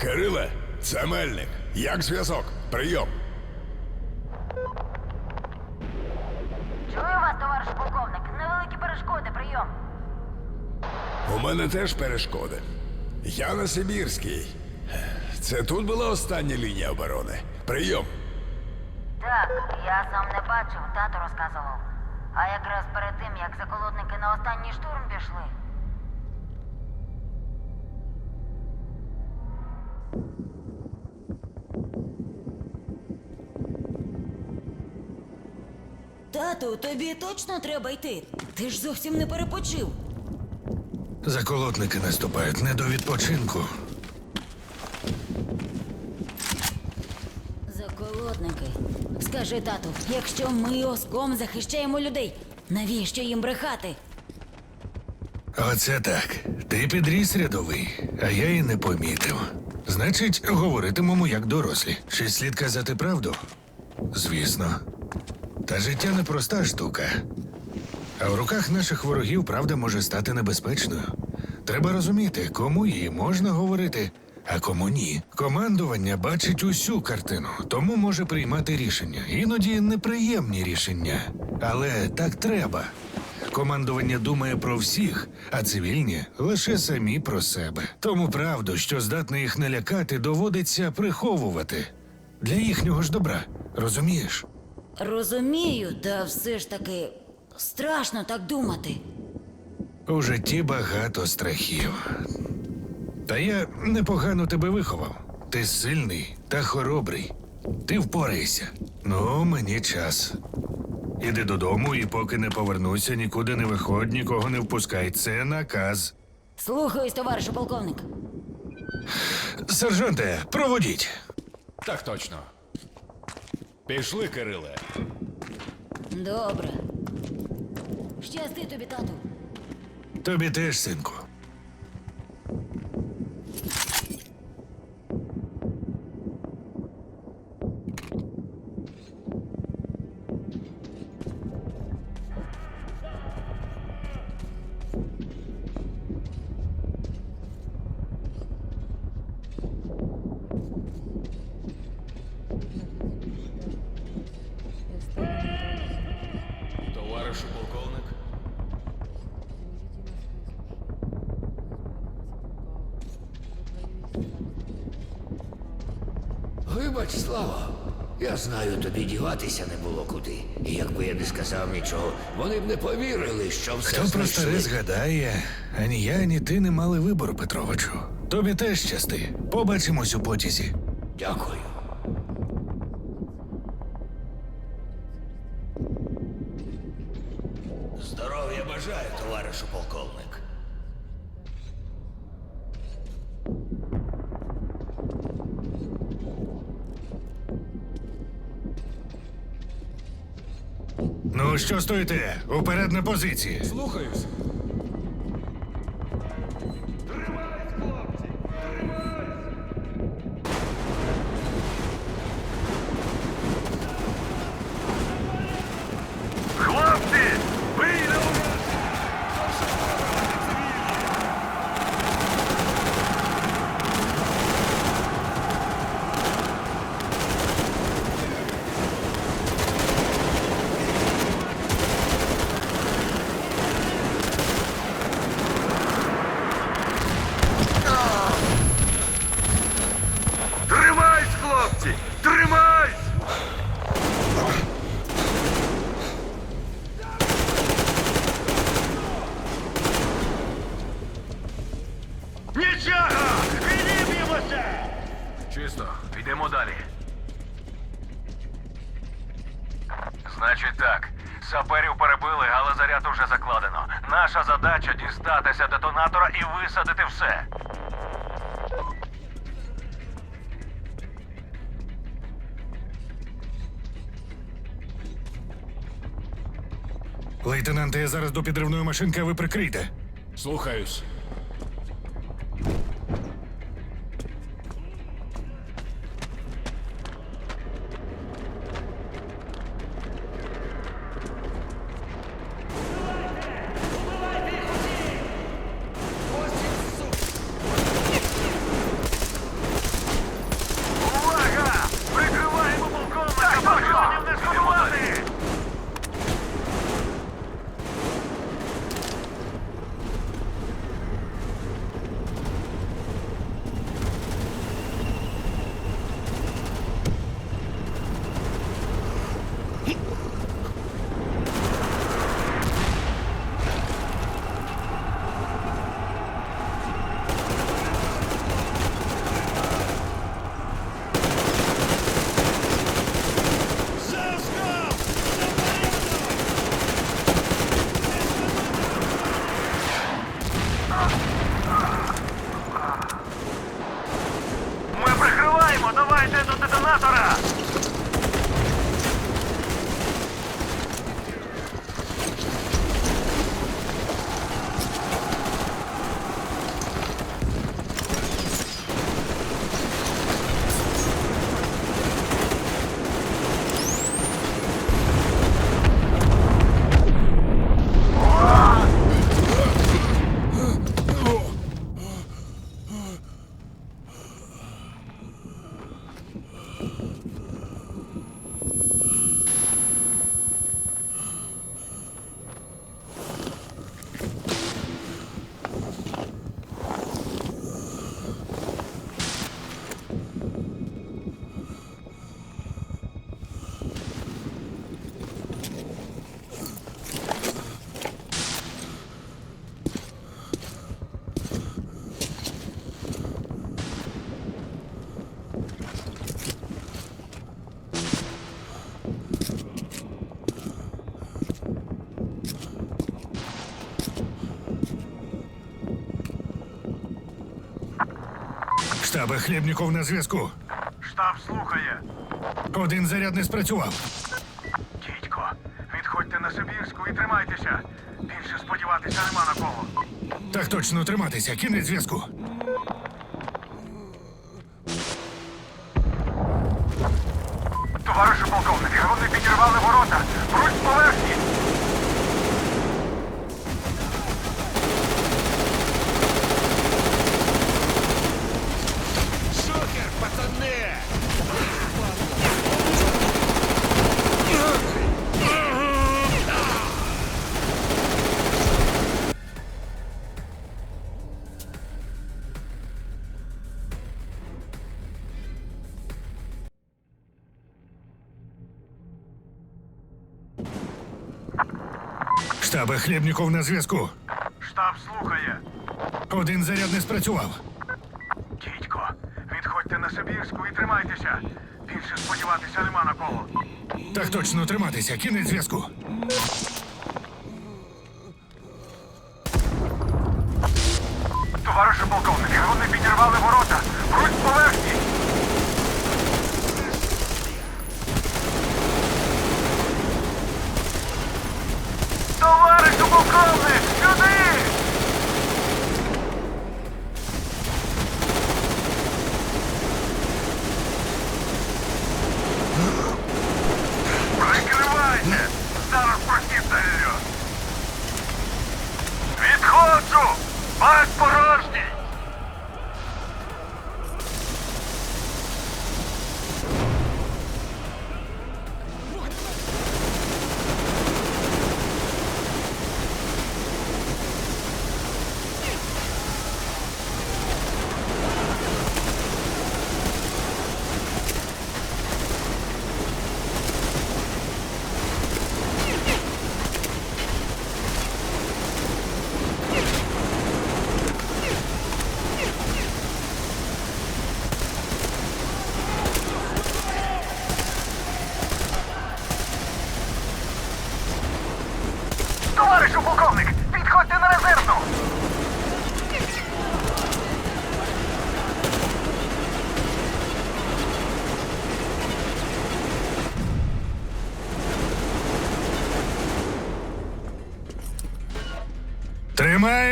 Кириле, це Мельник. Як зв'язок? Прийом. Чую вас, товариш полковник. Невеликі перешкоди, прийом. У мене теж перешкоди. Я на Сибірській. Це тут була остання лінія оборони. Прийом. Так, я сам не бачив, тато розказував. А якраз перед тим, як заколотники на останній штурм пішли. Тату, тобі точно треба йти. Ти ж зовсім не перепочив. Заколотники наступають не до відпочинку. Заколотники. Скажи, тату, якщо ми оском захищаємо людей, навіщо їм брехати? Оце так. Ти підріс рядовий, а я і не помітив. Значить, говоритимемо як дорослі. Чи слід казати правду? Звісно. Та життя непроста штука. А в руках наших ворогів правда може стати небезпечною. Треба розуміти, кому її можна говорити, а кому ні. Командування бачить усю картину, тому може приймати рішення. Іноді неприємні рішення. Але так треба. Командування думає про всіх, а цивільні лише самі про себе. Тому правду, що здатне їх налякати, доводиться приховувати для їхнього ж добра. Розумієш? Розумію, та все ж таки страшно так думати. У житті багато страхів. Та я непогано тебе виховав. Ти сильний та хоробрий. Ти впорайся. Ну, мені час. Іди додому і поки не повернуся, нікуди не виходь, нікого не впускай. Це наказ. Слухаюсь, товаришу полковник. Сержанте, проводіть. Так точно. Пішли, Кириле. Добре. Щасти тобі, тату. Тобі теж, синку. Вибач, Слава. Я знаю, тобі діватися не було куди. І якби я не сказав нічого, вони б не повірили, що все Хто про старе згадає, ані я, ані ти не мали вибору, Петровичу. Тобі теж щасти. Побачимось у потязі. Дякую. Здоров'я бажаю, товаришу полковник. Що стоїте? Уперед на позиції. Слухаюсь. Лейтенанте, я зараз до підривної машинки, а ви прикрийте. Слухаюсь. Штабе Хлібніков на зв'язку. Штаб слухає. Один заряд не спрацював. Дідько, відходьте на Сибірську і тримайтеся. Більше сподіватися нема на кого. Так точно триматися, кінець зв'язку. Товаришу полковнике, вони підірвали Хлібніков на зв'язку. Штаб слухає. Один заряд не спрацював. Дідько, відходьте на Сибірську і тримайтеся. Більше сподіватися нема на кого. Так точно триматися, кінець зв'язку. Товаришу полковник, сюди!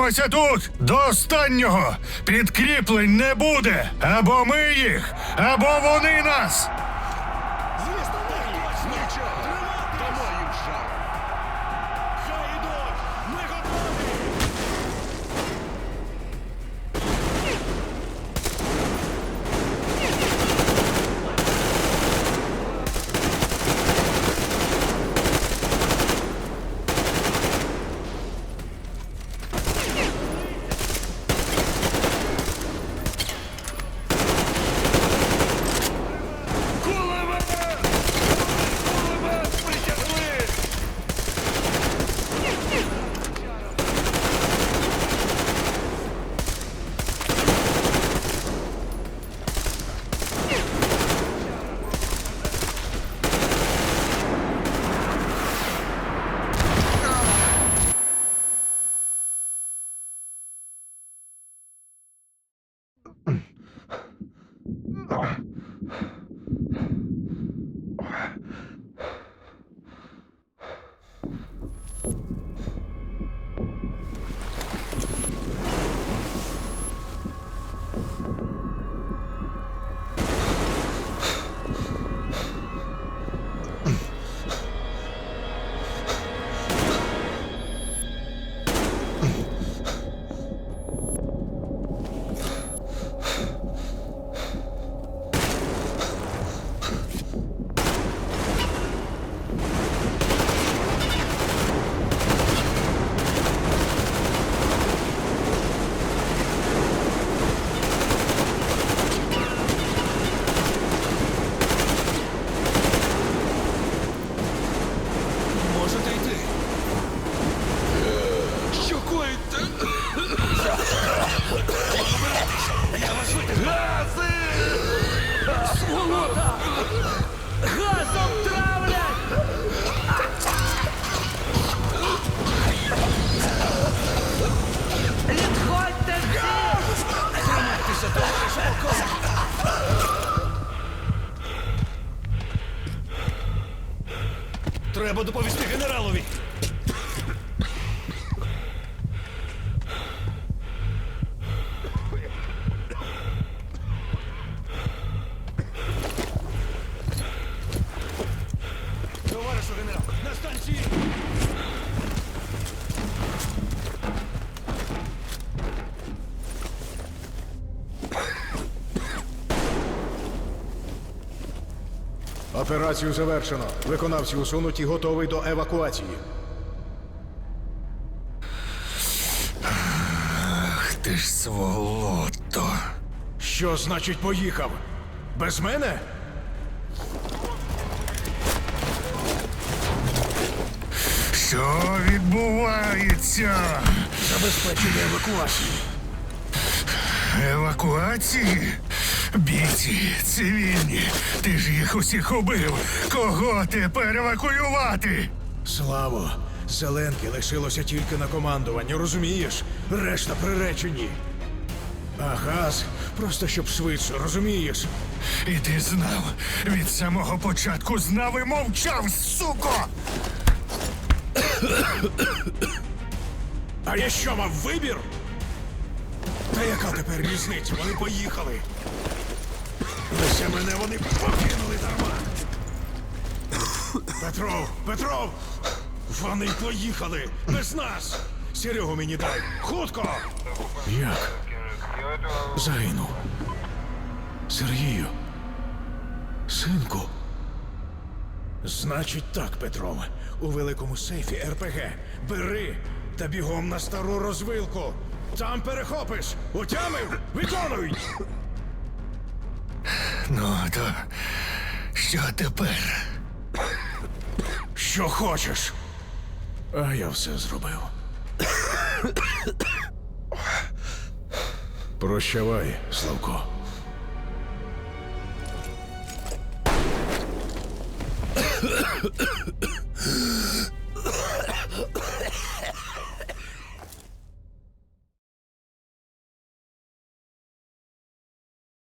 Тримаємося тут до останнього. Підкріплень не буде. Або ми їх, або вони нас. Звісно, 嗯啊 Операцію завершено. Виконавці усунуті, готовий до евакуації. Ах ти ж сволото. Що значить поїхав? Без мене? Що відбувається? Забезпечення евакуації. Евакуації? Бійці, цивільні. Ти ж їх усіх убив. Кого тепер евакуювати? Славо, Зеленки лишилося тільки на командуванні, розумієш? Решта приречені. А газ просто щоб швидше, розумієш? І ти знав, від самого початку знав і мовчав, суко! А я що мав вибір? Та яка тепер різниця? Вони поїхали. Лише мене вони покинули дарма. Петров, Петров! Вони поїхали без нас! Серегу мені дай! Хутко! Як? Загинув. Сергію. Синку. Значить так, Петрове. У великому сейфі РПГ. Бери та бігом на стару розвилку. Сам перехопиш. Утямив? Виконуй! Ну, то що тепер? Що хочеш? А я все зробив. Прощавай, Славко.